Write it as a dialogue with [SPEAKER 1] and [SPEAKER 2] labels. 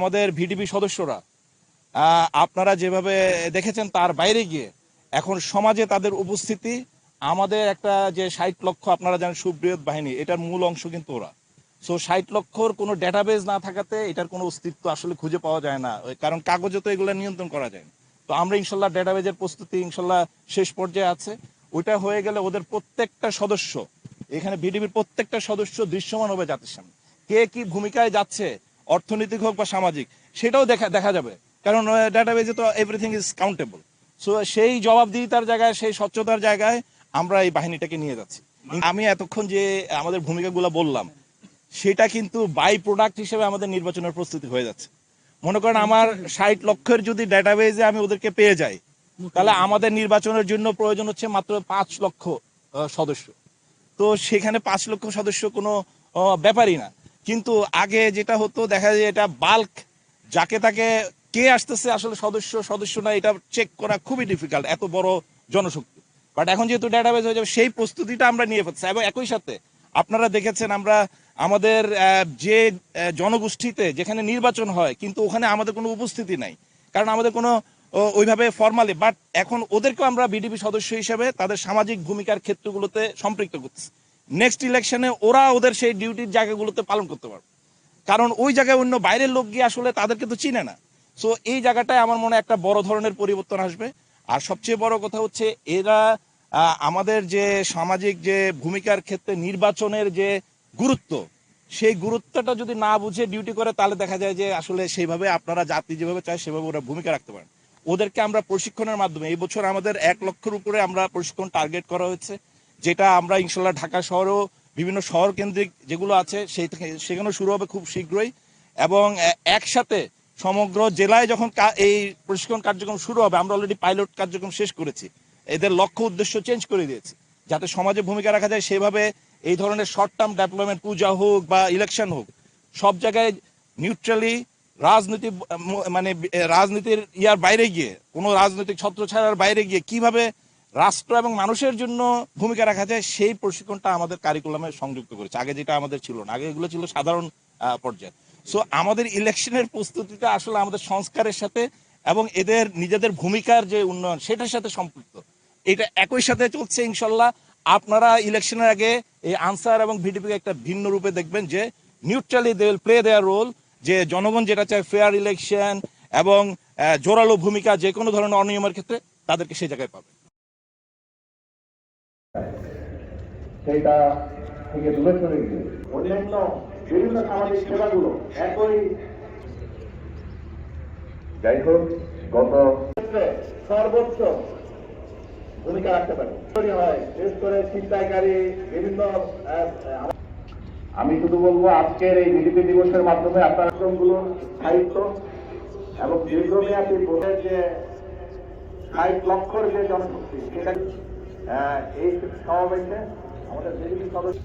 [SPEAKER 1] আমাদের ভিডিপি সদস্যরা আপনারা যেভাবে দেখেছেন তার বাইরে গিয়ে, এখন সমাজে তাদের উপস্থিতি, আমাদের একটা যে ষাট লক্ষ আপনারা জানেন সুবৃহৎ বাহিনী, এটার মূল অংশ কিন্তু ওরা। সো ষাট লক্ষর কোনো ডেটাবেজ না থাকাতে এটার কোনো অস্তিত্ব আসলে খুঁজে পাওয়া যায় না কারণ কাগজে তো এগুলো নিয়ন্ত্রণ করা যায় তো আমরা ইনশাল্লাহ ডেটাবেজের প্রস্তুতি ইনশাল্লাহ শেষ পর্যায়ে আছে। ওইটা হয়ে গেলে ওদের প্রত্যেকটা সদস্য, এখানে ভিডিপির প্রত্যেকটা সদস্য দৃশ্যমান হবে জাতির সামনে। কে কি ভূমিকায় যাচ্ছে অর্থনৈতিক হোক বা সামাজিক, সেটাও দেখা দেখা যাবে। কারণ ডাটাবেজে তো এভরিথিং ইজ কাউন্টেবল সো সেই জবাবদিহিতার জায়গায়, সেই স্বচ্ছতার জায়গায় আমরা এই বাহিনীটাকে নিয়ে যাচ্ছি। আমি এতক্ষণ যে আমাদের ভূমিকাগুলো বললাম, সেটা কিন্তু বাই প্রোডাক্ট হিসেবে আমাদের নির্বাচনের প্রস্তুতি হয়ে যাচ্ছে। মনে করেন আমার ষাট লক্ষের যদি ডাটাবেজে আমি ওদেরকে পেয়ে যাই, তাহলে আমাদের নির্বাচনের জন্য প্রয়োজন হচ্ছে মাত্র পাঁচ লক্ষ সদস্য। তো সেখানে পাঁচ লক্ষ সদস্য কোনো ব্যাপারই না। কিন্তু আগে যেটা হতো, দেখা যায় এটা বাল্ক যাকে তাকে কে আসতেছে আসলে সদস্য সদস্য না, এটা চেক করা খুবই ডিফিকাল্ট এত বড় জনশক্তি। বাট এখন যেহেতু ডেটাবেজ হয়ে যাবে, সেই প্রস্তুতিটা আমরা নিয়ে ফেলছি এবং একই সাথে আপনারা দেখেছেন আমরা আমাদের যে জনগোষ্ঠীতে যেখানে নির্বাচন হয়, কিন্তু ওখানে আমাদের কোনো উপস্থিতি নাই। কারণ আমাদের কোনো ওইভাবে ফর্মালি বাট এখন ওদেরকেও আমরা বিডিপি সদস্য হিসেবে তাদের সামাজিক ভূমিকার ক্ষেত্রগুলোতে সম্পৃক্ত করছি নেক্সট ইলেকশনে ওরা ওদের সেই ডিউটির জায়গাগুলোতে পালন করতে পারবে। কারণ ওই জায়গায় অন্য বাইরের লোক গিয়ে আসলে তাদেরকে তো চিনে না। সো এই জায়গাটায় আমার মনে একটা বড় ধরনের পরিবর্তন আসবে। আর সবচেয়ে বড় কথা হচ্ছে, এরা আমাদের যে সামাজিক যে ভূমিকার ক্ষেত্রে নির্বাচনের যে গুরুত্ব, সেই গুরুত্বটা যদি না বুঝে ডিউটি করে, তাহলে দেখা যায় যে আসলে সেইভাবে আপনারা জাতি যেভাবে চায়, সেভাবে ওরা ভূমিকা রাখতে পারেন ওদেরকে আমরা প্রশিক্ষণের মাধ্যমে, এই বছর আমাদের এক লক্ষের উপরে আমরা প্রশিক্ষণ টার্গেট করা হয়েছে। যেটা আমরা ইনশাল্লাহ ঢাকা শহরেও বিভিন্ন শহর কেন্দ্রিক যেগুলো আছে, সেই সেখানেও শুরু হবে খুব শীঘ্রই। এবং একসাথে সমগ্র জেলায় যখন এই প্রশিক্ষণ কার্যক্রম শুরু হবে, আমরা অলরেডি পাইলট কার্যক্রম শেষ করেছি। এদের লক্ষ্য উদ্দেশ্য চেঞ্জ করে দিয়েছি, যাতে সমাজে ভূমিকা রাখা যায় সেভাবে এই ধরনের শর্ট টার্ম ডেভেলপমেন্ট পূজা হোক বা ইলেকশন হোক, সব জায়গায় নিউট্রালি রাজনীতি মানে রাজনীতির ইয়ার বাইরে গিয়ে, কোনো রাজনৈতিক ছত্রছায়ার বাইরে গিয়ে কীভাবে রাষ্ট্র এবং মানুষের জন্য ভূমিকা রাখা যায়, সেই প্রশিক্ষণটা আমাদের কারিকুলামে সংযুক্ত করেছে। আগে যেটা আমাদের ছিল না, আগে এগুলো ছিল সাধারণ পর্যায়ে। সো আমাদের ইলেকশনের প্রস্তুতিটা আসলে আমাদের সংস্কারের সাথে এবং এদের নিজেদের ভূমিকার যে উন্নয়ন, সেটার সাথে সম্পৃক্ত। এটা একই সাথে চলছে ইনশাল্লাহ। আপনারা ইলেকশনের আগে এই আনসার এবং ভিডিপিকে একটা ভিন্ন রূপে দেখবেন যে neutrally they will play their role যে জনগণ যেটা চায় ফেয়ার ইলেকশন এবং জোরালো ভূমিকা যে কোনো ধরনের অনিয়মের ক্ষেত্রে তাদেরকে সেই জায়গায় পাবে।
[SPEAKER 2] সেইটা থেকে দূরে সরে গিয়ে। অন্যান্য বিভিন্ন সামাজিক সেবাগুলো একই যাই হোক গত সর্বোচ্চ ভূমিকা রাখতে পারে। হয় বিশেষ করে ছিনতাইকারী বিভিন্ন আমি শুধু বলব আজকের এই বিজেপি দিবসের মাধ্যমে আপনার আশ্রমগুলো সাহিত্য এবং দীর্ঘমেয়াদী বোধের যে ষাট লক্ষর যে জনশক্তি সেটা এই সমাবেশে আমাদের বিজেপি সদস্য